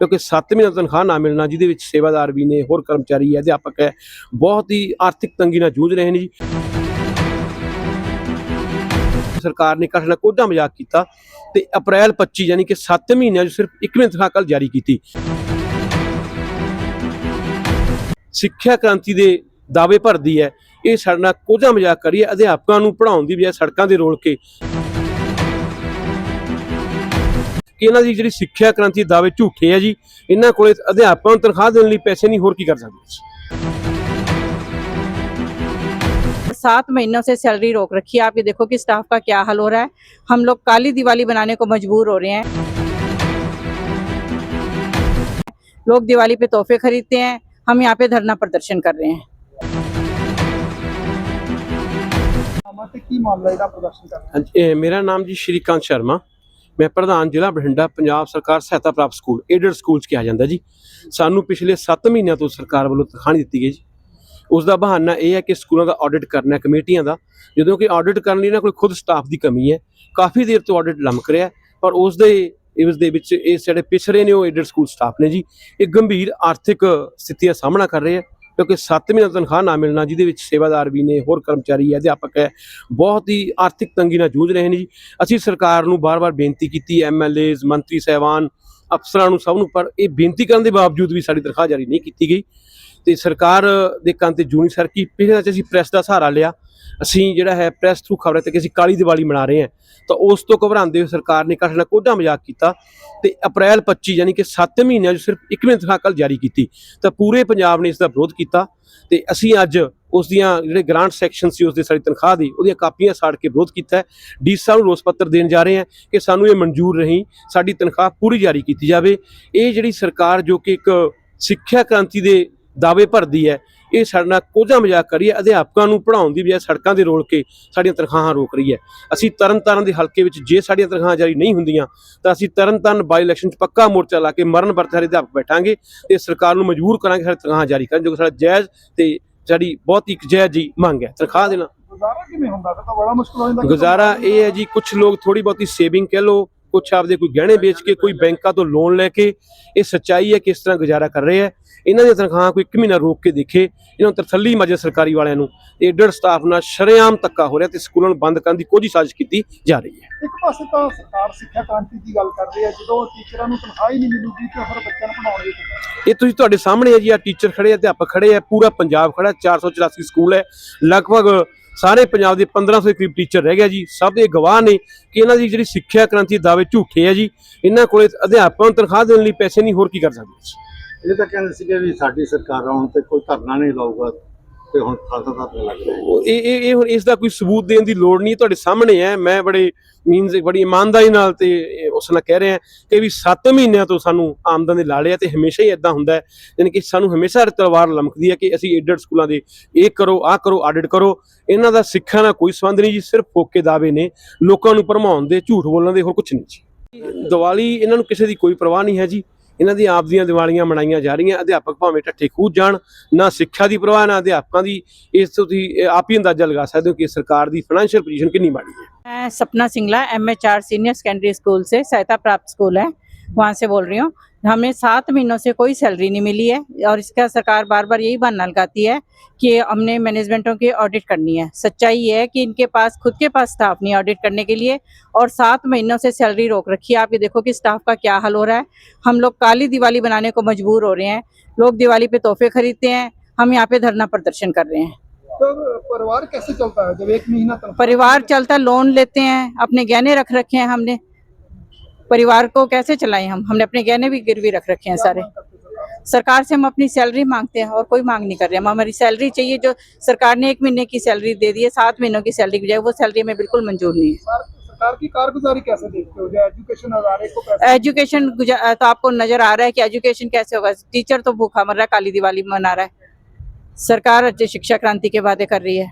ਕਿਉਂਕਿ 7 ਮਹੀਨੇ ਤਨਖਾਹ ਨਾ ਮਿਲਣਾ, ਜਿਹਦੇ ਵਿੱਚ ਸੇਵਾਦਾਰ ਵੀ ਨੇ, ਹੋਰ ਕਰਮਚਾਰੀ ਹੈ, ਅਧਿਆਪਕ ਹੈ, ਬਹੁਤ ਹੀ ਆਰਥਿਕ ਤੰਗੀ ਨਾਲ ਜੂਝ ਰਹੇ ਨੇ ਜੀ। ਸਰਕਾਰ ਨੇ ਕਾਹਲਾ ਕੋਝਾ ਮਜ਼ਾਕ ਕੀਤਾ ਤੇ ਅਪ੍ਰੈਲ 25 ਯਾਨੀ ਕਿ 7 ਮਹੀਨਿਆਂ 'ਚ ਸਿਰਫ 1 ਮਹੀਨੇ ਤਨਖਾਹ ਕੱਲ ਜਾਰੀ ਕੀਤੀ। ਸਿੱਖਿਆ ਕ੍ਰਾਂਤੀ ਦੇ ਦਾਅਵੇ ਭਰਦੀ ਹੈ। ਇਹ ਸਾਡੇ ਨਾਲ ਕੋਝਾ ਮਜ਼ਾਕ ਕਰੀਏ, ਅਧਿਆਪਕਾਂ ਨੂੰ ਪੜ੍ਹਾਉਣ ਦੀ ਬਜਾਏ ਸੜਕਾਂ ਦੇ ਰੋਲ ਕੇ ਕਿ ਇਹਨਾਂ ਦੀ ਜਿਹੜੀ ਸਿੱਖਿਆ ਕ੍ਰਾਂਤੀ ਦੇ ਦਾਅਵੇ ਝੂਠੇ ਆ ਜੀ ਇਹਨਾਂ ਕੋਲੇ ਅਧਿਆਪਕਾਂ ਨੂੰ ਤਨਖਾਹ ਦੇਣ ਲਈ ਪੈਸੇ ਨਹੀਂ ਹੋਰ ਕੀ ਕਰ ਸਕਦੇ सात महीनों से सैलरी रोक रखी है आप ये देखो कि स्टाफ का क्या हाल हो रहा है हम लोग काली दिवाली बनाने को मजबूर हो रहे हैं लोग दिवाली पे तोहफे खरीदते हैं हम यहाँ पे धरना प्रदर्शन कर रहे हैं ਨਾਮਾ ਤੇ ਕੀ ਮਾਮਲਾ ਇਹਦਾ ਪ੍ਰਦਰਸ਼ਨ ਕਰਨਾ ਹਾਂਜੀ, ਇਹ ਮੇਰਾ ਨਾਮ ਜੀ ਸ਼੍ਰੀਕਾਂਤ ਸ਼ਰਮਾ ਮੈਂ ਪ੍ਰਧਾਨ ਜ਼ਿਲ੍ਹਾ ਬਠਿੰਡਾ, ਪੰਜਾਬ ਸਰਕਾਰ ਸਹਾਇਤਾ ਪ੍ਰਾਪਤ ਸਕੂਲ, ਏਡਡ ਸਕੂਲ ਚ ਕਿਹਾ ਜਾਂਦਾ ਜੀ। ਸਾਨੂੰ ਪਿਛਲੇ 7 ਮਹੀਨਿਆਂ ਤੋਂ ਸਰਕਾਰ ਵੱਲੋਂ ਤਨਖਾਹ ਦਿੱਤੀ ਗਈ ਜੀ। ਉਸ ਦਾ ਬਹਾਨਾ ਇਹ ਹੈ ਕਿ ਸਕੂਲਾਂ ਦਾ ਆਡਿਟ ਕਰਨਾ ਕਮੇਟੀਆਂ ਦਾ। ਜਦੋਂ ਕਿ ਆਡਿਟ ਕਰਨ ਲਈ ਇਹਨਾਂ ਕੋਲ ਖੁਦ ਸਟਾਫ ਦੀ ਕਮੀ ਹੈ। ਕਾਫੀ ਦੇਰ ਤੋਂ ਆਡਿਟ ਲਮਕ ਰਿਹਾ ਪਰ ਉਸ ਦੇ, ਇਸ ਦੇ ਵਿੱਚ ਇਹ ਜਿਹੜੇ ਪਿਛੜੇ ਨੇ ਉਹ ਏਡਡ ਸਕੂਲ ਸਟਾਫ ਨੇ ਜੀ। ਇਹ ਗੰਭੀਰ ਆਰਥਿਕ ਸਥਿਤੀ ਦਾ ਸਾਹਮਣਾ ਕਰ ਰਹੇ ਆ ਕਿਉਂਕਿ 7 ਮਹੀਨੇ ਤਨਖਾਹ ਨਾ ਮਿਲਣਾ, ਜਿਹਦੇ ਵਿੱਚ ਸੇਵਾਦਾਰ ਵੀ ਨੇ, ਹੋਰ ਕਰਮਚਾਰੀ ਹੈ ਅਧਿਆਪਕ ਹੈ, ਬਹੁਤ ਹੀ ਆਰਥਿਕ ਤੰਗੀ ਨਾਲ ਜੂਝ ਰਹੇ ਨੇ ਜੀ। ਅਸੀਂ ਸਰਕਾਰ ਨੂੰ ਬਾਰ-ਬਾਰ ਬੇਨਤੀ ਕੀਤੀ ਐਮਐਲਏਜ਼ ਮੰਤਰੀ ਸਹਿਬਾਨ, ਅਫਸਰਾਂ ਨੂੰ ਸਭ ਨੂੰ, ਪਰ ਇਹ ਬੇਨਤੀ ਕਰਨ ਦੇ ਬਾਵਜੂਦ ਵੀ ਸਾਡੀ ਤਨਖਾਹ ਜਾਰੀ ਨਹੀਂ ਕੀਤੀ ਗਈ। ਤੇ ਸਰਕਾਰ ਦੇ ਕੰਨ ਤੇ ਜੂਨੀ ਸਰਕੀ ਪਿਛਲੇ ਚ ਅਸੀਂ ਪ੍ਰੈਸ ਦਾ ਸਹਾਰਾ ਲਿਆ ਅਸੀਂ ਜਿਹੜਾ ਹੈ ਪ੍ਰੈਸ ਥਰੂ ਖਬਰ ਤੇ ਕਿ ਅਸੀਂ ਕਾਲੀ ਦੀਵਾਲੀ ਮਨਾ ਰਹੇ ਹਾਂ, ਤਾਂ ਉਸ ਤੋਂ ਘਬਰਾਉਂਦੇ ਹੋਏ ਸਰਕਾਰ ਨੇ ਕਾਹਲਾ ਕੋਡਾ ਮਜ਼ਾਕ ਕੀਤਾ ਤੇ ਅਪ੍ਰੈਲ 25 ਯਾਨੀ ਕਿ 7 ਮਹੀਨਿਆਂ 'ਚ ਸਿਰਫ 1 ਮਹੀਨੇ ਤਨਖਾਹ ਕੱਲ ਜਾਰੀ ਕੀਤੀ, ਤਾਂ ਪੂਰੇ ਪੰਜਾਬ ਨੇ ਇਸ ਦਾ ਵਿਰੋਧ ਕੀਤਾ ਤੇ ਅਸੀਂ ਅੱਜ ਉਸ ਦੀਆਂ ਜਿਹੜੇ ਗ੍ਰਾਂਟ ਸੈਕਸ਼ਨ ਸੀ, ਉਸ ਦੇ ਸਾਡੀ ਤਨਖਾਹ ਦੀ, ਉਹਦੀਆਂ ਕਾਪੀਆਂ ਸਾੜ ਕੇ ਵਿਰੋਧ ਕੀਤਾ ਡੀ ਸਾਹਿਬ ਨੂੰ ਰੋਸ ਪੱਤਰ ਦੇਣ ਜਾ ਰਹੇ ਹਾਂ ਕਿ ਸਾਨੂੰ ਇਹ ਮਨਜ਼ੂਰ ਨਹੀਂ, ਸਾਡੀ ਤਨਖਾਹ ਪੂਰੀ ਜਾਰੀ ਕੀਤੀ ਜਾਵੇ। ਇਹ ਜਿਹੜੀ ਸਰਕਾਰ ਜੋ ਕਿ ਇੱਕ ਸਿੱਖਿਆ ਕ੍ਰਾਂਤੀ ਦੇ ਦਾਅਵੇ ਭਰਦੀ ਹੈ। ਇਹ ਸਾਡੇ ਨਾਲ ਕੋਝਾ ਮਜ਼ਾਕ ਕਰੀਏ ਅਧਿਆਪਕਾਂ ਨੂੰ ਪੜ੍ਹਾਉਣ ਦੀ ਬਜਾਏ ਸੜਕਾਂ ਦੇ ਰੋਲ ਕੇ ਸਾਡੀਆਂ ਤਨਖਾਹਾਂ ਰੋਕ ਰਹੀ ਹੈ। ਅਸੀਂ ਤਰਨਤਾਰਨ ਦੇ ਹਲਕੇ ਵਿੱਚ ਜੇ ਸਾਡੀਆਂ ਤਨਖਾਹਾਂ ਜਾਰੀ ਨਹੀਂ ਹੁੰਦੀਆਂ ਤਾਂ ਅਸੀਂ ਤਰਨਤਾਰਨ ਬਾਈ ਇਲੈਕਸ਼ਨ 'ਚ ਪੱਕਾ ਮੋਰਚਾ ਲਾ ਕੇ ਮਰਨ ਵਰਤ ਸਾਰੇ ਅਧਿਆਪਕ ਬੈਠਾਂਗੇ ਤੇ ਸਰਕਾਰ ਨੂੰ ਮਜਬੂਰ ਕਰਾਂਗੇ ਸਾਡੀ ਤਨਖਾਹਾਂ ਜਾਰੀ ਕਰਨ ਜੋ ਸਾਡਾ ਜਾਇਜ਼ ਤੇ ਸਾਡੀ ਬਹੁਤ ਹੀ ਜਾਇਜ਼ ਜੀ ਮੰਗ ਹੈ। ਤਨਖਾਹ ਦੇਣਾ। ਗੁਜ਼ਾਰਾ ਕਿਵੇਂ ਹੁੰਦਾ? ਫਿਰ ਤਾਂ ਬੜਾ ਮੁਸ਼ਕਲ ਹੋ ਜਾਂਦਾ ਗੁਜ਼ਾਰਾ ਇਹ ਹੈ ਜੀ ਕੁਝ ਲੋਕ ਥੋੜੀ ਬਹੁਤੀ ਸੇਵਿੰਗ ਕਹਿ ਲੋ ਕੁਝ ਆਪਦੇ ਕੋਈ ਗਹਿਣੇ ਵੇਚ ਕੇ ਕੋਈ ਬੈਂਕਾਂ ਤੋਂ ਲੋਨ ਲੈ ਕੇ ਇਹ ਸੱਚਾਈ ਹੈ ਕਿ ਇਸ ਤਰ੍ਹਾਂ ਗੁਜ਼ਾਰਾ ਕਰ ਰਹੇ ਹੈ। ਇਹਨਾਂ ਦੀਆਂ ਤਨਖਾਹਾਂ ਕੋਈ 1 ਮਹੀਨਾ ਰੋਕ ਕੇ ਦੇਖੇ ਇਹਨਾਂ ਨੂੰ ਤਰਥੱਲੀ ਮਜੇ ਸਰਕਾਰੀ ਵਾਲਿਆਂ ਨੂੰ ਏਡਡ ਸਟਾਫ ਨਾਲ ਸ਼ਰੇਆਮ ਧੱਕਾ ਹੋ ਰਿਹਾ ਤੇ ਸਕੂਲਾਂ ਨੂੰ ਬੰਦ ਕਰਨ ਦੀ ਕੋਝੀ ਸਾਜ਼ਿਸ਼ ਕੀਤੀ ਜਾ ਰਹੀ ਹੈ ਇੱਕ ਪਾਸੇ ਤਾਂ ਸਰਕਾਰ ਸਿੱਖਿਆ ਕ੍ਰਾਂਤੀ ਦੀ ਗੱਲ ਕਰ ਰਹੀ ਹੈ ਜਦੋਂ ਟੀਚਰਾਂ ਨੂੰ ਤਨਖਾਹ ਹੀ ਨਹੀਂ ਮਿਲੂਗੀ ਤਾਂ ਫਿਰ ਬੱਚਿਆਂ ਨੂੰ ਪੜਾਉਣਗੇ? ਇਹ ਤੁਸੀਂ ਤੁਹਾਡੇ ਸਾਹਮਣੇ ਹੈ ਜੀ ਆ ਟੀਚਰ ਖੜੇ ਆ ਅਧਿਆਪਕ ਖੜੇ ਆ ਪੂਰਾ ਪੰਜਾਬ ਖੜਾ 484 ਸਕੂਲ ਹੈ ਲਗਭਗ ਸਾਰੇ ਪੰਜਾਬ ਦੇ 1500 ਦੇ ਕਰੀਬ ਟੀਚਰ ਰਹਿ ਗਿਆ ਜੀ ਸਭ ਦੇ ਗਵਾਹ ਨੇ ਕਿ ਇਹਨਾਂ ਦੀ ਜਿਹੜੀ ਸਿੱਖਿਆ ਕ੍ਰਾਂਤੀ ਦਾਅਵੇ ਝੂਠੇ ਆ ਜੀ ਇਹਨਾਂ ਕੋਲੇ ਅਧਿਆਪਕਾਂ ਨੂੰ ਤਨਖਾਹ ਦੇਣ ਲਈ ਪੈਸੇ ਨਹੀਂ ਹੋਰ ਕੀ ਕਰ ਸਕਦੇ ਇਹ ਤਾਂ ਕਹਿੰਦੇ ਸੀਗੇ ਵੀ ਸਾਡੀ ਸਰਕਾਰ ਆਉਣ ਤੇ ਕੋਈ ਧਰਨਾ ਨਹੀਂ ਲਾਊਗਾ ਤੇ ਹੁਣ ਖਾਸਾ ਧਰਨਾ ਲੱਗ ਰਿਹਾ। ਉਹ ਇਹ ਇਹ ਇਹ ਹੁਣ ਇਸ ਦਾ ਕੋਈ ਸਬੂਤ ਦੇਣ ਦੀ ਲੋੜ ਨਹੀਂ ਤੁਹਾਡੇ ਸਾਹਮਣੇ ਹੈ। ਮੈਂ ਬੜੇ ਮੀਨਸ ਬੜੀ ਇਮਾਨਦਾਰੀ ਨਾਲ ਤੇ ਇਹ ਉਸ ਨਾਲ ਕਹਿ ਰਿਹਾ ਕਿ ਵੀ 7 ਮਹੀਨਿਆਂ ਤੋਂ ਸਾਨੂੰ ਆਮਦਨ ਦੇ ਲਾਲੇ ਆ ਤੇ ਹਮੇਸ਼ਾ ਹੀ ਇਦਾਂ ਹੁੰਦਾ ਹੈ, ਯਾਨੀ ਕਿ ਸਾਨੂੰ ਹਮੇਸ਼ਾ ਤਲਵਾਰ ਲਮਕਦੀ ਹੈ ਕਿ ਅਸੀਂ ਏਡਡ ਸਕੂਲਾਂ ਦੇ ਇਹ ਕਰੋ ਆਹ ਕਰੋ ਆਡਿਟ ਕਰੋ। ਇਹਨਾਂ ਦਾ ਸਿੱਖਿਆ ਨਾਲ ਕੋਈ ਸੰਬੰਧ ਨਹੀਂ ਜੀ, ਸਿਰਫ ਫੋਕੇ ਦਾਅਵੇ ਨੇ। ਲੋਕਾਂ ਨੂੰ ਭਰਮਾਉਣ ਦੇ, ਝੂਠ ਬੋਲਣ ਦੇ ਹੋਰ ਕੁਝ ਨਹੀਂ ਜੀ। ਦੀਵਾਲੀ ਇਹਨਾਂ ਨੂੰ ਕਿਸੇ ਦੀ ਕੋਈ ਪਰਵਾਹ ਨਹੀਂ ਹੈ ਜੀ। ਇਹਨਾਂ ਦੀਆਂ ਆਪ ਦੀਆਂ ਦੀਵਾਲੀਆਂ ਮਨਾਈਆਂ ਜਾ ਰਹੀਆਂ, ਅਧਿਆਪਕ ਭਾਵੇਂ ਠੱਠੇ ਖੂਦ ਜਾਣ, ਨਾ ਸਿੱਖਿਆ ਦੀ ਪਰਵਾਹ, ਨਾ ਅਧਿਆਪਕਾਂ ਦੀ, ਇਸ ਤੋਂ ਤੁਸੀਂ ਆਪ ਹੀ ਅੰਦਾਜ਼ਾ ਲਗਾ ਸਕਦੇ ਹੋ ਕਿ ਸਰਕਾਰ ਦੀ ਫਾਈਨੈਂਸ਼ੀਅਲ ਪੋਜੀਸ਼ਨ ਕਿੰਨੀ ਮਾੜੀ ਹੈ। ਮੈਂ Sapna Singla MHR senior secondary school ਸੇ ਸਹਾਇਤਾ ਪ੍ਰਾਪਤ ਸਕੂਲ ਹੈ। वहाँ से बोल रही हूँ हमें सात महीनों से कोई सैलरी नहीं मिली है और इसका सरकार बार बार यही बहाना लगाती है कि हमने मैनेजमेंटों की ऑडिट करनी है। सच्चाई ये है कि इनके पास खुद के पास स्टाफ नहीं ऑडिट करने के लिए और सात महीनों से सैलरी रोक रखी है। आप ये देखो कि स्टाफ का क्या हाल हो रहा है। हम लोग काली दिवाली बनाने को मजबूर हो रहे हैं लोग दिवाली पे तोहफे खरीदते हैं हम यहाँ पे धरना प्रदर्शन कर रहे हैं। तो परिवार कैसे चलता है? जब एक महीना परिवार चलता है लोन लेते हैं अपने गहने रख रखे हैं हमने। परिवार को कैसे चलाएँ हम? हमने अपने गहने भी गिरवी रख रखे हैं सारे। सरकार से हम अपनी सैलरी मांगते हैं और कोई मांग नहीं कर रहे। हम हमारी सैलरी चाहिए जो सरकार ने एक महीने की सैलरी दे दी है सात महीनों की सैलरी की जाए वो सैलरी हमें बिल्कुल मंजूर नहीं है। सरकार की कारगुजारी कैसे देखते हो? एजुकेशन को एजुकेशन तो आपको नज़र आ रहा है कि एजुकेशन कैसे होगा। टीचर तो भूखा मर रहा है काली दिवाली मना रहा है। सरकार जो शिक्षा क्रांति के वादे कर रही है।